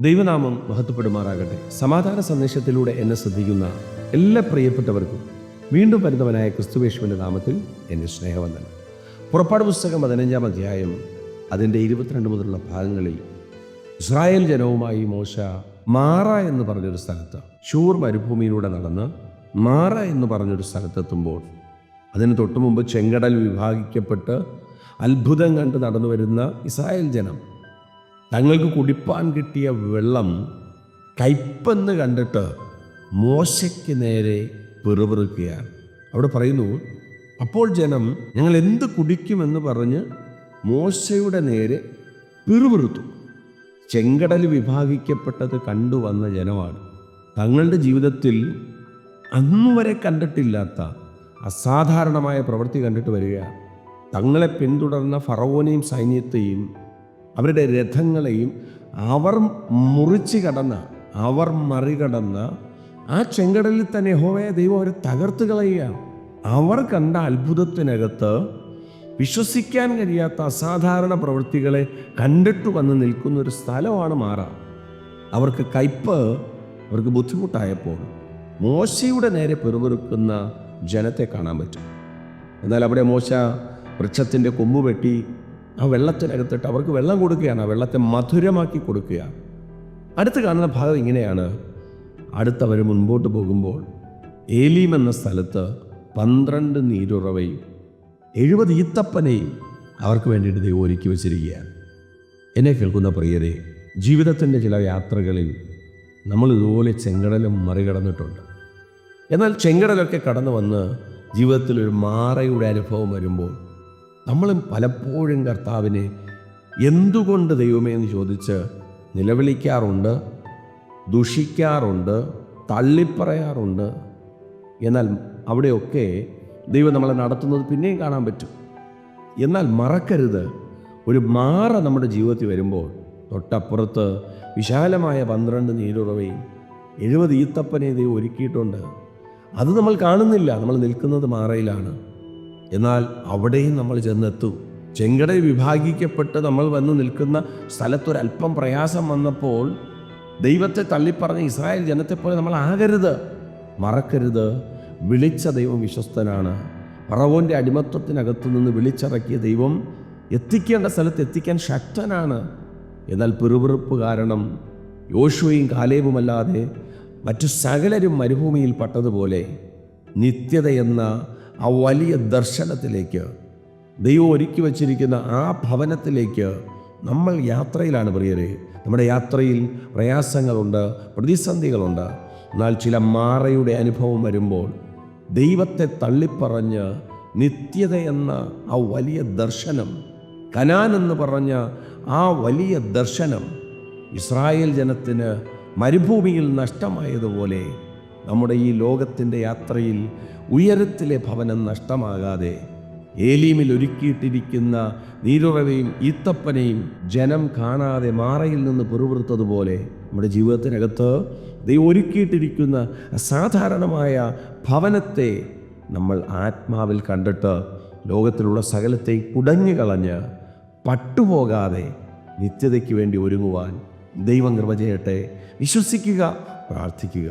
ദൈവനാമം മഹത്വപ്പെടുമാറാകട്ടെ. സമാധാന സന്ദേശത്തിലൂടെ എന്നെ ശ്രദ്ധിക്കുന്ന എല്ലാ പ്രിയപ്പെട്ടവർക്കും വീണ്ടും വരുന്നവനായ ക്രിസ്തുവേശുവിന്റെ നാമത്തിൽ എന്റെ സ്നേഹവന്ദനം. പുറപ്പാട് പുസ്തകം പതിനഞ്ചാം അധ്യായം അതിന്റെ ഇരുപത്തിരണ്ട് മുതലുള്ള ഭാഗങ്ങളിൽ ഇസ്രായേൽ ജനവുമായി മോശ മാറ എന്ന് പറഞ്ഞൊരു സ്ഥലത്ത് ഷൂർ മരുഭൂമിയിലൂടെ നടന്ന് മാറ എന്ന് പറഞ്ഞൊരു സ്ഥലത്തെത്തുമ്പോൾ അതിന് തൊട്ടുമുമ്പ് ചെങ്കടൽ വിഭാഗിക്കപ്പെട്ട് അത്ഭുതം കണ്ട് നടന്നു വരുന്ന ഇസ്രായേൽ ജനം തങ്ങൾക്ക് കുടിപ്പാൻ കിട്ടിയ വെള്ളം കയ്പെന്ന് കണ്ടിട്ട് മോശയ്ക്ക് നേരെ പെറുപെറുക്കുകയാണ്. അവിടെ പറയുന്നു അപ്പോൾ ജനം ഞങ്ങൾ എന്ത് കുടിക്കുമെന്ന് പറഞ്ഞ് മോശയുടെ നേരെ പിറുപിറുത്തു. ചെങ്കടൽ വിഭാഗിക്കപ്പെട്ടത് കണ്ടുവന്ന ജനമാണ്. തങ്ങളുടെ ജീവിതത്തിൽ അന്നുവരെ കണ്ടിട്ടില്ലാത്ത അസാധാരണമായ പ്രവൃത്തി കണ്ടിട്ട് വരികയാണ്. തങ്ങളെ പിന്തുടർന്ന ഫറവോനെയും സൈന്യത്തെയും അവരുടെ രഥങ്ങളെയും അവർ മുറിച്ച് കടന്ന അവർ മറികടന്ന ആ ചെങ്കടലിൽ തന്നെ യഹോവയെ ദൈവം അവരെ തകർത്ത് കളയുകയാണ്. അവർ കണ്ട അത്ഭുതത്തിനകത്ത് വിശ്വസിക്കാൻ കഴിയാത്ത അസാധാരണ പ്രവൃത്തികളെ കണ്ടിട്ട് വന്ന് നിൽക്കുന്ന ഒരു സ്ഥലമാണ് മാറ. അവർക്ക് കയ്പ് അവർക്ക് ബുദ്ധിമുട്ടായപ്പോൾ മോശയുടെ നേരെ പെറുപെറുക്കുന്ന ജനത്തെ കാണാൻ പറ്റും. എന്നാൽ അവിടെ മോശ വൃക്ഷത്തിന്റെ കൊമ്പ് വെട്ടി ആ വെള്ളത്തിനകത്തിട്ട് അവർക്ക് വെള്ളം കൊടുക്കുകയാണ്. ആ വെള്ളത്തെ മധുരമാക്കി കൊടുക്കുകയാണ് അടുത്ത് കാണുന്ന ഭാഗം ഇങ്ങനെയാണ്. അടുത്തവർ മുൻപോട്ട് പോകുമ്പോൾ ഏലീം എന്ന സ്ഥലത്ത് പന്ത്രണ്ട് നീരുറവയും എഴുപത് ഈത്തപ്പനയും അവർക്ക് വേണ്ടിയിട്ട് ദൈവം ഒരുക്കി വച്ചിരിക്കുകയാണ്. എന്നെ കേൾക്കുന്ന പ്രിയരെ ജീവിതത്തിന്റെ ചില യാത്രകളിൽ നമ്മൾ ഇതുപോലെ ചെങ്കടലും മറികടന്നിട്ടുണ്ട്. എന്നാൽ ചെങ്കടലൊക്കെ കടന്നു വന്ന് ജീവിതത്തിൽ ഒരു മാറയുടെ അനുഭവം വരുമ്പോൾ നമ്മളും പലപ്പോഴും കർത്താവിനെ എന്തുകൊണ്ട് ദൈവമേ എന്ന് ചോദിച്ച് നിലവിളിക്കാറുണ്ട് ദുഷിക്കാറുണ്ട് തള്ളിപ്പറയാറുണ്ട്. എന്നാൽ അവിടെയൊക്കെ ദൈവം നമ്മളെ നടത്തുന്നത് പിന്നെയും കാണാൻ പറ്റും. എന്നാൽ മറക്കരുത്. ഒരു മാറ നമ്മുടെ ജീവിതത്തിൽ വരുമ്പോൾ തൊട്ടപ്പുറത്ത് വിശാലമായ പന്ത്രണ്ട് നീരുറവയും എഴുപത് ഈത്തപ്പനെ ദൈവം ഒരുക്കിയിട്ടുണ്ട്. അത് നമ്മൾ കാണുന്നില്ല. നമ്മൾ നിൽക്കുന്നത് മാറയിലാണ്. എന്നാൽ അവിടെയും നമ്മൾ ചെന്നെത്തു. ചെങ്കട വിഭാഗിക്കപ്പെട്ട് നമ്മൾ വന്ന് നിൽക്കുന്ന സ്ഥലത്തൊരല്പം പ്രയാസം വന്നപ്പോൾ ദൈവത്തെ തള്ളിപ്പറഞ്ഞ ഇസ്രായേൽ ജനത്തെപ്പോലെ നമ്മൾ ആകരുത്. മറക്കരുത്. വിളിച്ച ദൈവം വിശ്വസ്തനാണ്. പറവോന്റെ അടിമത്വത്തിനകത്തു നിന്ന് വിളിച്ചിറക്കിയ ദൈവം എത്തിക്കേണ്ട സ്ഥലത്ത് എത്തിക്കാൻ ശക്തനാണ്. എന്നാൽ പിറുപിറുപ്പ് കാരണം യോശുവയും കാലേവുമല്ലാതെ മറ്റു സകലരും മരുഭൂമിയിൽ പട്ടതുപോലെ നിത്യത എന്ന ആ വലിയ ദർശനത്തിലേക്ക് ദൈവം ഒരുക്കി വച്ചിരിക്കുന്ന ആ ഭവനത്തിലേക്ക് നമ്മൾ യാത്രയിലാണ് പ്രിയരെ. നമ്മുടെ യാത്രയിൽ പ്രയാസങ്ങളുണ്ട് പ്രതിസന്ധികളുണ്ട്. എന്നാൽ ചില മാറയുടെ അനുഭവം വരുമ്പോൾ ദൈവത്തെ തള്ളിപ്പറഞ്ഞ് നിത്യത എന്ന ആ വലിയ ദർശനം കനാൻ എന്ന് പറഞ്ഞ ആ വലിയ ദർശനം ഇസ്രായേൽ ജനത്തിന് മരുഭൂമിയിൽ നഷ്ടമായതുപോലെ നമ്മുടെ ഈ ലോകത്തിന്റെ യാത്രയിൽ ഉയരത്തിലെ ഭവനം നഷ്ടമാകാതെ ഏലീമിൽ ഒരുക്കിയിട്ടിരിക്കുന്ന നീരുറവയും ഈത്തപ്പനെയും ജനം കാണാതെ മാറയിൽ നിന്ന് പിറുപിറുത്തതുപോലെ നമ്മുടെ ജീവിതത്തിനകത്ത് ദൈവം ഒരുക്കിയിട്ടിരിക്കുന്ന അസാധാരണമായ ഭവനത്തെ നമ്മൾ ആത്മാവിൽ കണ്ടിട്ട് ലോകത്തിലുള്ള സകലത്തെ കുടഞ്ഞു കളഞ്ഞ് പട്ടുപോകാതെ നിത്യതയ്ക്ക് വേണ്ടി ഒരുങ്ങുവാൻ ദൈവം കൃപ ചെയ്യട്ടെ. വിശ്വസിക്കുക പ്രാർത്ഥിക്കുക.